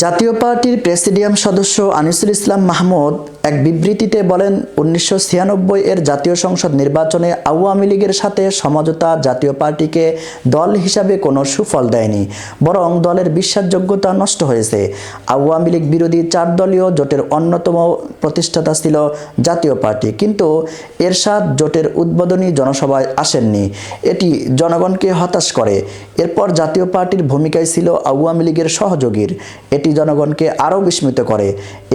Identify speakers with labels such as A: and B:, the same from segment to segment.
A: জাতীয় পার্টির প্রেসিডিয়াম সদস্য আনিসুল ইসলাম মাহমুদ এক বিবৃতিতে বলেন, উনিশশো ছিয়ানব্বই এর জাতীয় সংসদ নির্বাচনে আওয়ামী লীগের সাথে সমঝোতা জাতীয় পার্টিকে দল হিসাবে কোনো সুফল দেয়নি, বরং দলের বিশ্বাসযোগ্যতা নষ্ট হয়েছে। আওয়ামী লীগ বিরোধী চার দলীয় জোটের অন্যতম প্রতিষ্ঠাতা ছিল জাতীয় পার্টি, কিন্তু এরশাদ জোটের উদ্বোধনী জনসভায় আসেননি। এটি জনগণকে হতাশ করে। এরপর জাতীয় পার্টির ভূমিকায় ছিল আওয়ামী লীগের সহযোগীর। এটি জনগণকে আরও বিস্মিত করে।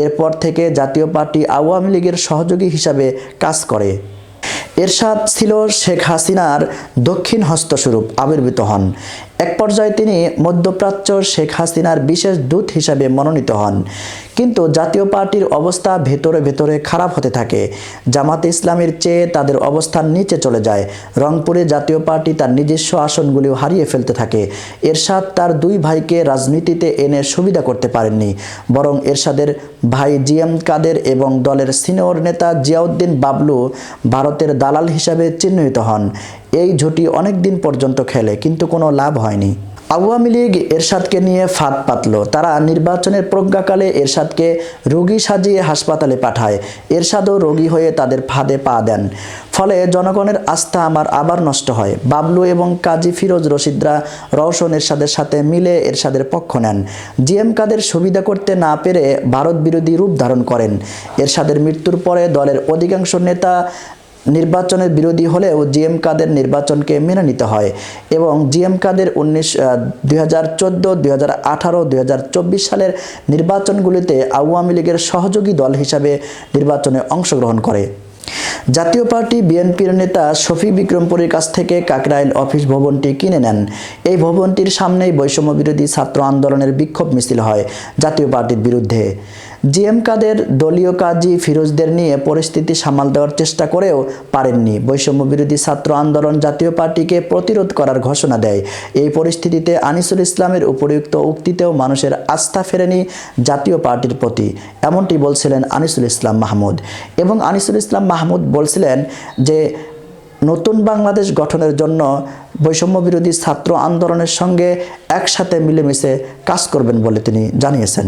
A: এরপর থেকে জাতীয় পার্টি আওয়ামী লীগের সহযোগী হিসাবে কাজ করে। এরশাদ ছিল শেখ হাসিনার দক্ষিণ হস্তস্বরূপ, আবির্ভূত হন। এক পর্যায়ে তিনি মধ্যপ্রাচ্য শেখ হাসিনার বিশেষ দূত হিসাবে মনোনীত হন। কিন্তু জাতীয় পার্টির অবস্থা ভেতরে ভেতরে খারাপ হতে থাকে। জামাতে ইসলামের চেয়ে তাদের অবস্থান নিচে চলে যায়। রংপুরে জাতীয় পার্টি তার নিজস্ব আসনগুলিও হারিয়ে ফেলতে থাকে। এরশাদ তার দুই ভাইকে রাজনীতিতে এনে সুবিধা করতে পারেননি। বরং এরশাদের ভাই জি এম কাদের এবং দলের সিনিয়র নেতা জিয়াউদ্দিন বাবলু ভারতের দালাল হিসাবে চিহ্নিত হন। এই জুটি অনেক দিন পর্যন্ত খেলে, কিন্তু কোনো লাভ হয়নি। আওয়ামী লীগ এরশাদকে নিয়ে ফাঁদ পাতল। তারা নির্বাচনের প্রজ্ঞাকালে এরশাদকে রোগী সাজিয়ে হাসপাতালে পাঠায়। এরশাদও রোগী হয়ে তাদের ফাঁদে পা দেন। ফলে জনগণের আস্থা আমার আবার নষ্ট হয়। বাবলু এবং কাজী ফিরোজ রশিদরা রওশন এরশাদের সাথে মিলে এরশাদের পক্ষ নেন। জিএম কাদের সুবিধা করতে না পেরে ভারত বিরোধী রূপ ধারণ করেন। এরশাদের মৃত্যুর পরে দলের অধিকাংশ নেতা নির্বাচনের বিরোধী হলেও জিএম কাদের নির্বাচনকে মেনে নিতে হয় এবং জিএম কাদের উনিশ দুই হাজার চোদ্দ, দুই হাজার আঠারো, দুই হাজার চব্বিশ সালের নির্বাচনগুলিতে আওয়ামী লীগের সহযোগী দল হিসাবে নির্বাচনে অংশগ্রহণ করে। জাতীয় পার্টি বিএনপির নেতা শফি বিক্রমপুরের কাছ থেকে কাকরাইল অফিস ভবনটি কিনে নেন। এই ভবনটির সামনেই বৈষম্য বিরোধী ছাত্র আন্দোলনের বিক্ষোভ মিছিল হয় জাতীয় পার্টির বিরুদ্ধে। জিএম কাদের দলীয় কাজী ফিরোজদের নিয়ে পরিস্থিতি সামাল দেওয়ার চেষ্টা করেও পারেননি। বৈষম্য বিরোধী ছাত্র আন্দোলন জাতীয় পার্টিকে প্রতিরোধ করার ঘোষণা দেয়। এই পরিস্থিতিতে আনিসুল ইসলামের উপরিউক্ত উক্তিতেও মানুষের আস্থা ফেরেনি জাতীয় পার্টির প্রতি, এমনটি বলছিলেন আনিসুল ইসলাম মাহমুদ। এবং আনিসুল ইসলাম মাহমুদ বলছিলেন যে, নতুন বাংলাদেশ গঠনের জন্য বৈষম্য বিরোধী ছাত্র আন্দোলনের সঙ্গে একসাথে মিলেমিশে কাজ করবেন বলে তিনি জানিয়েছেন।